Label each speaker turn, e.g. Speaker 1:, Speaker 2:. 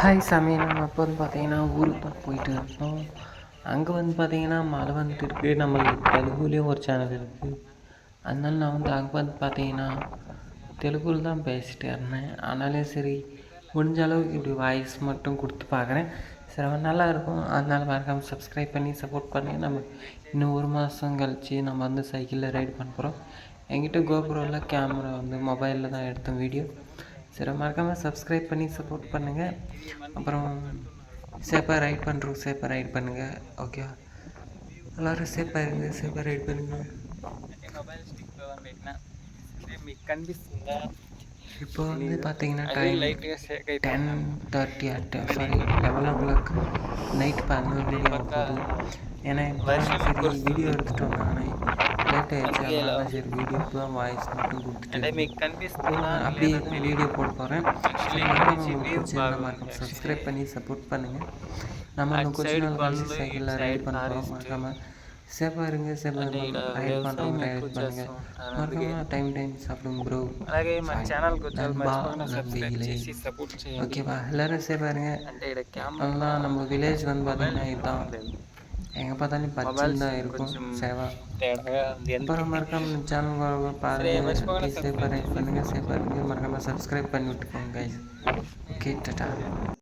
Speaker 1: Hi சாமி நம்ம இப்போ வந்து பார்த்தீங்கன்னா ஊருக்கு தான் போயிட்டு இருந்தோம் அங்கே வந்து பார்த்தீங்கன்னா மழை வந்துட்டு இருக்குது நம்மளுக்கு தெலுங்குலேயும் ஒரு சேனல் இருக்குது அதனால நான் வந்து அங்கே வந்து பார்த்தீங்கன்னா தெலுங்குல தான் பேசிட்டு இருந்தேன். ஆனாலே சரி முடிஞ்ச அளவுக்கு இப்படி வாய்ஸ் மட்டும் கொடுத்து பார்க்குறேன். சரி நல்லா இருக்கும். அதனால் மறக்காமல் சப்ஸ்கிரைப் பண்ணி சப்போர்ட் பண்ணி நம்ம இன்னும் ஒரு மாதம் கழித்து நம்ம வந்து சைக்கிளில் ரைடு பண்ண போகிறோம் என்கிட்ட கோபுரோவில் கேமரா வந்து மொபைலில் தான் எடுத்தோம் வீடியோ சரி மறக்காமல் சப்ஸ்கிரைப் பண்ணி சப்போர்ட் பண்ணுங்கள் அப்புறம் சேஃபாக ரைட் பண்ணுறோம் சேஃபாக ரைட் பண்ணுங்கள் ஓகே எல்லோரும் சேஃபாக இருங்க சேஃபாக ரைட் பண்ணுங்கள் இப்போ வந்து பார்த்தீங்கன்னா time ten thirty at sorry eleven o'clock night பதினொன்று ஏன்னா வீடியோ எடுத்துகிட்டு வந்தாங்க கட் ஆயிடுச்சு வாய்ஸ் மட்டும் கொடுத்துட்டு அப்படியே வீடியோ போட்டு போகிறேன்
Speaker 2: உங்களுக்கு
Speaker 1: சப்ஸ்கிரைப் பண்ணி சப்போர்ட் பண்ணுங்கள் நம்ம அந்த
Speaker 2: கொஸ்டின்
Speaker 1: ரைட்
Speaker 2: பண்ணுறோம்
Speaker 1: மறக்காமல் சேஃபாக இருங்க ரைட் பண்ணுறோம் ரைட் டைம் டைம் சாப்பிடுங்க ப்ரோ ஓகேவா எல்லாரும் சேஃபாக இருங்க அதெல்லாம் நம்ம வில்லேஜ் வந்து பார்த்தீங்கன்னா இதுதான். எங்கே பார்த்தாலும் பச்சை தான் இருக்கும் சேவா அப்புறம் மறக்காம நம்ம
Speaker 2: சேனல்
Speaker 1: பாருங்கள்
Speaker 2: ப்ளீஸ்
Speaker 1: சேஃபாக ரைட் பண்ணுங்கள் சேஃபாக இருங்க மறக்காமல் சப்ஸ்கிரைப் பண்ணி விட்டுக்கோங்க கைஸ் ஓகே டட்டா